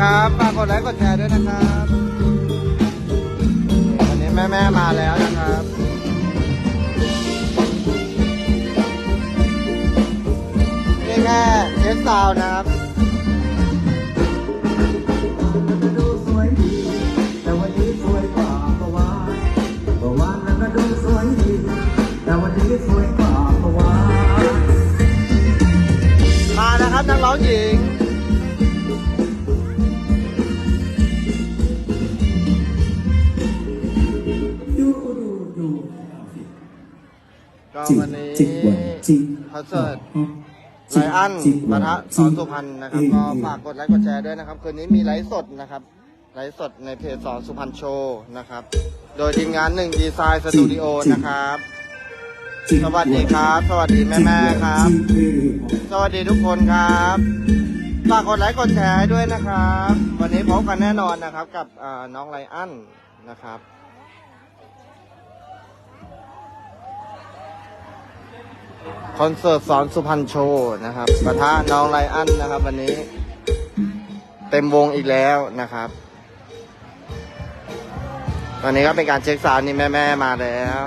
ครับฝากกดไลค์กดแชร์ด้วยนะครับวันนี้แม่แม่ๆมาแล้วนะครับนี่แค่เทสซาวน์นะครับดูสวยดีแต่วันนี้สวยกว่าเมื่อวานเมื่อวานนั้นก็ดูสวยดีแต่วันนี้สวยกว่าเมื่อวานมานะครับนักร้องหญิง จิกวันนี้จิกวันจิกคอนเสิร์ตไลอันปะทะสอนสุพรรณนะครับก็ฝากกดไลค์กดแชร์ด้วยนะครับ คืนนี้มีไลฟ์สดนะครับ ไลฟ์สดในเพจสอนสุพรรณโชว์นะครับ โดยทีมงานหนึ่งดีไซน์สตูดิโอนะครับ สวัสดีครับ สวัสดีแม่แม่ครับ สวัสดีทุกคนครับฝากกดไลค์กดแชร์ด้วยนะครับ วันนี้พบกันแน่นอนนะครับ กับอ่าน้องไลอันนะครับ คอนเสิร์ตสอนสุพรรณโชว์นะครับปะทะน้องไลอันนะครับ วันนี้ เต็มวงอีกแล้วนะครับตอนนี้ก็เป็นการเช็คซาวน์นี่แม่แม่มาแล้ว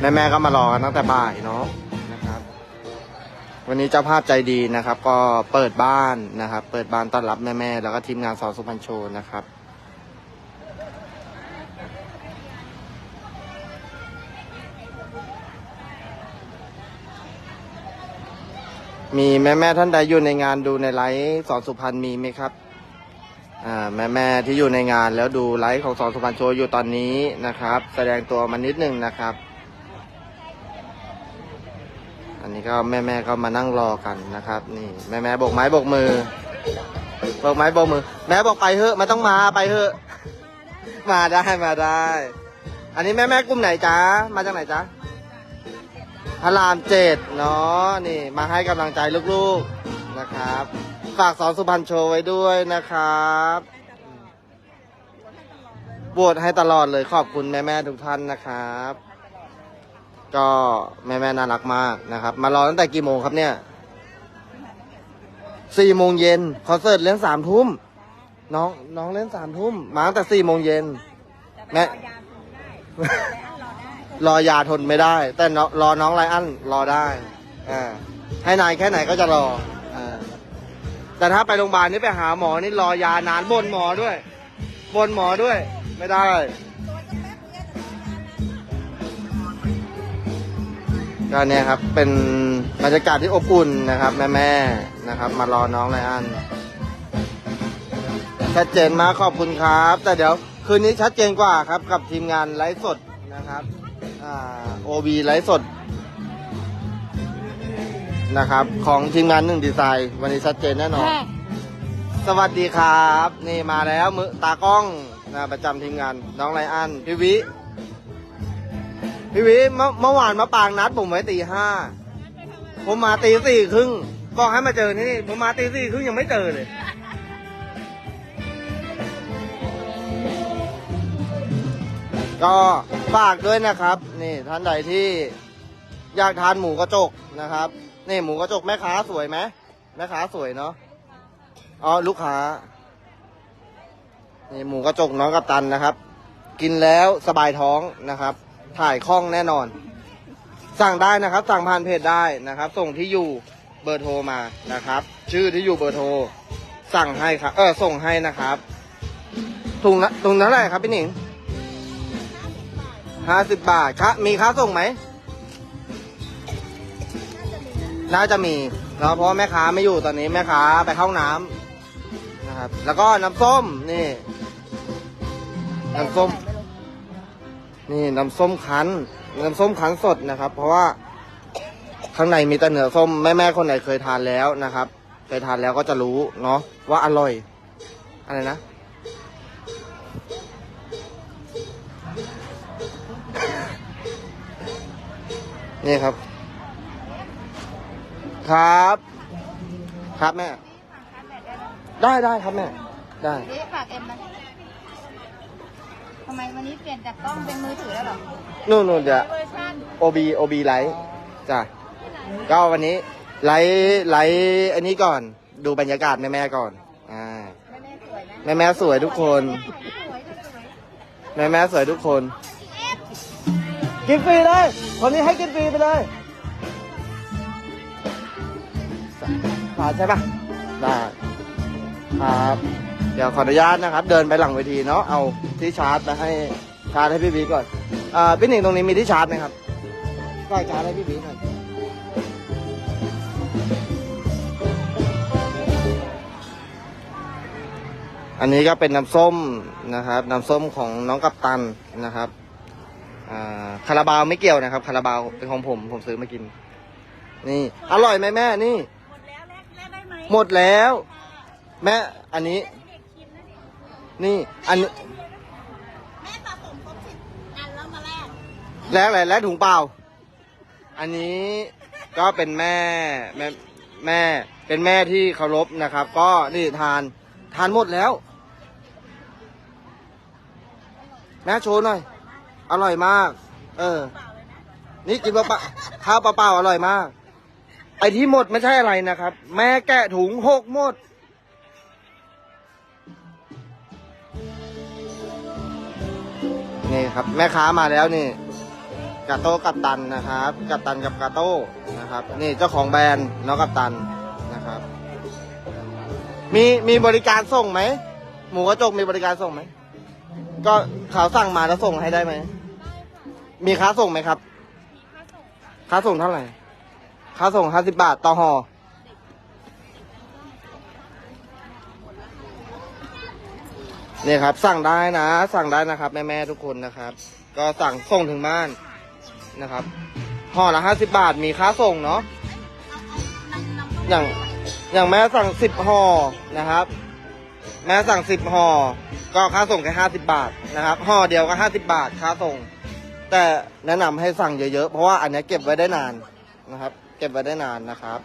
แม่แม่ก็มารอกันตั้งแต่บ่ายเนาะนะครับ วันนี้เจ้าภาพใจดีนะครับ ก็เปิดบ้านนะครับ เปิดบ้านต้อนรับแม่แม่แล้วก็ทีมงานสอนสุพรรณโชว์นะครับ มีแม่แม่ท่านใดอยู่ในงานดูในไลฟ์สอนสุพรรณมีไหมครับอ่าแม่แม่ที่อยู่ในงานแล้วดูไลฟ์ของสอนสุพรรณโชว์อยู่ตอนนี้นะครับ แสดงตัวมานิดนึงนะครับ อันนี้ก็แม่แม่ก็มานั่งรอกันนะครับ นี่แม่แม่โบกไม้โบกมือโบกไม้โบกมือ แม่บอกไปเถอะไม่ต้องมาไปเถอะมาได้มาได้ อันนี้แม่แม่กลุ่มไหนจ๊ะมาจากไหนจ๊ะ พระรามเจ็ดเนาะนี่มาให้กำลังใจลูกๆนะครับ ฝากสอนสุพรรณโชว์ไว้ด้วยนะครับโหวตให้ตลอดเลยขอบคุณแม่ๆทุกท่านนะครับ ก็แม่ๆน่ารักมากนะครับ มารอตั้งแต่กี่โมงครับเนี่ยสี่โมงเย็นคอนเสิร์ตเล่นสามทุ่มน้องน้องเล่นสามทุ่มมาตั้งแต่สี่โมงเย็นแม่ รอยาทนไม่ได้ แต่รอน้องไลอันรอได้อ่าให้นายแค่ไหนก็จะรออ่าแต่ถ้าไปโรงพยาบาลนี่ไปหาหมอนี่รอยานานบนหมอด้วยบนหมอด้วย ไม่ได้ก็เนี่ยครับเป็นบรรยากาศที่อบอุ่นนะครับ แม่ๆนะครับ มารอน้องไลอันชัดเจนมากขอบคุณครับ แต่เดี๋ยวคืนนี้ชัดเจนกว่าครับ กับทีมงานไลฟ์สดนะครับ โอบีไลฟ์สดนะครับ ของทีมงานหนึ่งดีไซน์วันนี้ชัดเจนแน่นอน สวัสดีครับ นี่มาแล้วมือตากล้องนะประจำทีมงานน้องไลอันพี่วิพี่วิเมื่อเมื่อวานมาปางนัดผมไว้ตีห้าผมมาตีสี่ครึ่งบอกให้มาเจอที่นี่ผมมาตีสี่ครึ่งยังไม่เจอเลยก็ ฝากด้วยนะครับ นี่ท่านใดที่อยากทานหมูกระจกนะครับ นี่หมูกระจกแม่ค้าสวยไหมแม่ค้าสวยเนาะอ๋อลูกค้า นี่หมูกระจกน้องกัปตันนะครับ กินแล้วสบายท้องนะครับ ถ่ายคล่องแน่นอน สั่งได้นะครับ สั่งผ่านเพจได้นะครับ ส่งที่อยู่เบอร์โทรมานะครับ ชื่อที่อยู่เบอร์โทรสั่งให้ครับ เออส่งให้นะครับถุงละถุงนั้นเท่าไหร่ครับพี่หนิง ห้าสิบบาทครับมีค่าส่งไหม น่าจะมีเนาะเพราะแม่ค้าไม่อยู่ตอนนี้แม่ค้าไปเข้าห้องน้ำนะครับ แล้วก็น้ำส้มนี่ น้ำส้ม นี่น้ำส้มคั้นน้ำส้มคั้นสดนะครับ เพราะว่าข้างในมีแต่เนื้อส้มแม่แม่คนไหนเคยทานแล้วนะครับ เคยทานแล้วก็จะรู้เนาะว่าอร่อย อะไรนะ นี่ครับ ครับ ครับแม่ ได้ได้ครับแม่ ได้นี่ฝากเอ็มนะทำไมวันนี้เปลี่ยนจากกล้องเป็นมือถือแล้วเหรอนู่นนู่นเดี๋ยว เวอร์ชัน OB OB ไลท์จ้ะ ก็วันนี้ไลท์ไลท์อันนี้ก่อน ดูบรรยากาศแม่แม่ๆก่อน อ่า แม่แม่สวยไหมแม่แม่ๆสวยทุกคน สวยก็สวย แม่แม่ๆสวยทุกคน กินฟรีเลย คนนี้ให้กินฟรีไปเลยผ่านใช่ปะได้ครับ เดี๋ยวขออนุญาตนะครับ เดินไปหลังเวทีเนาะเอาที่ชาร์จไปให้ชาร์จให้พี่บีก่อนอ่าพี่หนิงตรงนี้มีที่ชาร์จไหมครับก็ชาร์จให้พี่บีหน่อยอันนี้ก็เป็นน้ำส้มนะครับ น้ำส้มของน้องกัปตันนะครับ อ่าคาราบาวไม่เกี่ยวนะครับ คาราบาวเป็นของผม ผมซื้อมากิน นี่ อร่อยไหมแม่นี่ หมดแล้วแม่อันนี้นี่ อันนี้แม่สะสมครบสิบอันแล้วมาแลกแลกอะไรแลกถุงเปล่า อันนี้ก็เป็นแม่แม่แม่เป็นแม่ที่เคารพนะครับ ก็นี่ทาน ทานหมดแล้ว แม่โชว์หน่อย อร่อยมาก เออ นี่กินเปล่าๆข้าวเปล่าๆอร่อยมาก ไอที่หมดไม่ใช่อะไรนะครับ แม่แกะถุงหกหมด นี่ครับ แม่ค้ามาแล้วนี่กาโต้กับตันนะครับกับตันกับกาโต้นะครับ นี่เจ้าของแบรนด์น้องกับตันนะครับ มีมีบริการส่งไหมหมูกระจกมีบริการส่งไหมก็เขาสั่งมาแล้วส่งให้ได้ไหม มีค่าส่งไหมครับค่าส่งเท่าไหร่ ค่าส่งห้าสิบบาทต่อห่อ เนี่ยครับ สั่งได้นะ สั่งได้นะครับ แม่แม่ๆทุกคนนะครับ ก็สั่งส่งถึงบ้านนะครับห่อละห้าสิบาทมีค่าส่งเนาะ อย่างอย่างแม่สั่งสิบห่อนะครับ แม่สั่งสิบห่อก็ค่าส่งแค่ห้าสิบาทนะครับห่อเดียวก็ห้าสิบาทค่าส่ง แต่แนะนำให้สั่งเยอะๆ เพราะว่าอันเนี้ยเก็บไว้ได้นานนะครับ เก็บไว้ได้นานนะครับ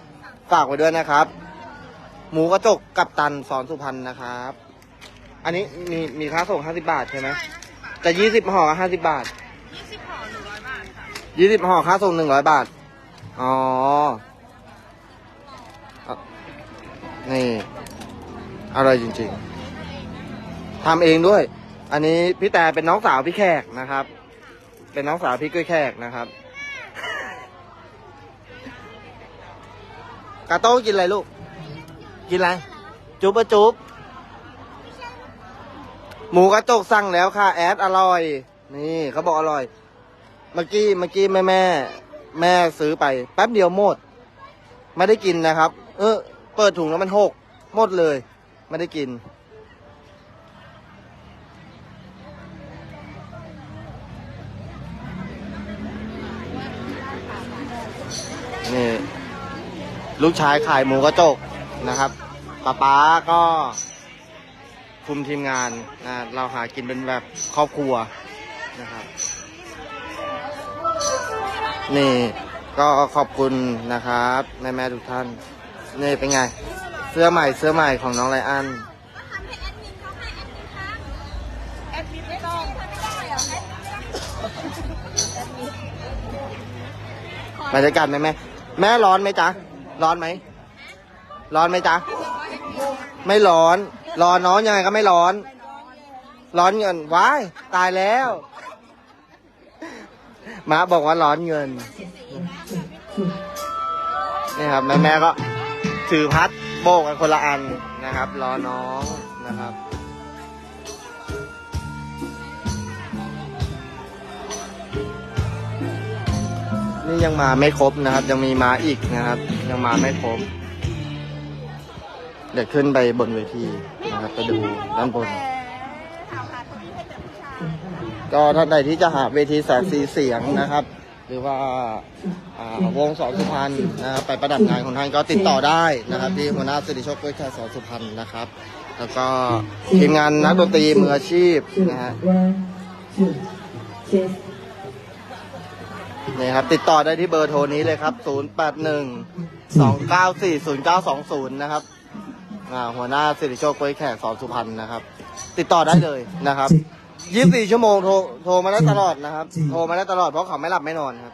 ฝากไว้ด้วยนะครับ หมูกระจกกับตันสอนสุพรรณนะครับ อันนี้มีมีค่าส่งห้าสิบาทใช่ไหมแต่ยี่สิบห่อห้าสิบาท ยี่สิบห่อหนึ่งร้อยบาทค่ะยี่สิบห่อค่าส่งหนึ่งร้อยบาท อ๋ออะนี่ อร่อยจริงๆ ทำเองด้วย อันนี้พี่แต่เป็นน้องสาวพี่แขกนะครับ เป็นน้องสาวพี่กุ้ยแขกนะครับ กาโต้กินอะไรลูก กินอะไร จุ๊บปะจุ๊บหมูกระจกสั่งแล้วค่ะ แอดอร่อย นี่เขาบอกอร่อย เมื่อกี้เมื่อกี้แม่แม่ แม่ซื้อไป แป๊บเดียวหมด ไม่ได้กินนะครับ เออ เปิดถุงแล้วมันหกหมดเลย ไม่ได้กิน ลูกชายขายหมูกระจกนะครับป้าป๊าก็คุมทีมงานนะเราหากินเป็นแบบครอบครัวนะครับ นี่ก็ขอบคุณนะครับแม่แม่ๆทุกท่าน นี่เป็นไง เสื้อใหม่เสื้อใหม่ของน้องไรอันแอดมินไม่ต้องไม่ได้เหรอบรรยากาศแม่แม่แม่ร้อนไหมจ๊ะ ร้อนไหม ร้อนไหมจ๊ะ ไม่ร้อน ร้อนน้องยังไงก็ไม่ร้อน ร้อนเงิน ว้าย ตายแล้วมาบอกว่าร้อนเงิน นี่ครับแม่แม่ก็ถือพัดโบกกันคนละอันนะครับ รอน้องนะครับ นี่ยังมาไม่ครบนะครับ ยังมีมาอีกนะครับ ยังมาไม่ครบ เดี๋ยวขึ้นไปบนเวทีนะครับไปดูด้านบน ก็ท่านใดที่จะหาเวทีแสงสีเสียงนะครับ หรือว่าวงสอนสุพรรณนะครับไปประดับงานของท่านก็ติดต่อได้นะครับ ที่หัวหน้าสิริโชคกล้วยแค่สอนสุพรรณนะครับ แล้วก็ทีมงานนักดนตรีมืออาชีพนะฮะ นี่ครับ ติดต่อได้ที่เบอร์โทรนี้เลยครับ 081 294 0920 นะครับอ่าหัวหน้าสิริโชคกล้วยแขกสอนสุพรรณนะครับ ติดต่อได้เลยนะครับ 24 ชั่วโมงโทรโทรมาได้ตลอดนะครับ โทรมาได้ตลอดเพราะเขาไม่หลับไม่นอนครับ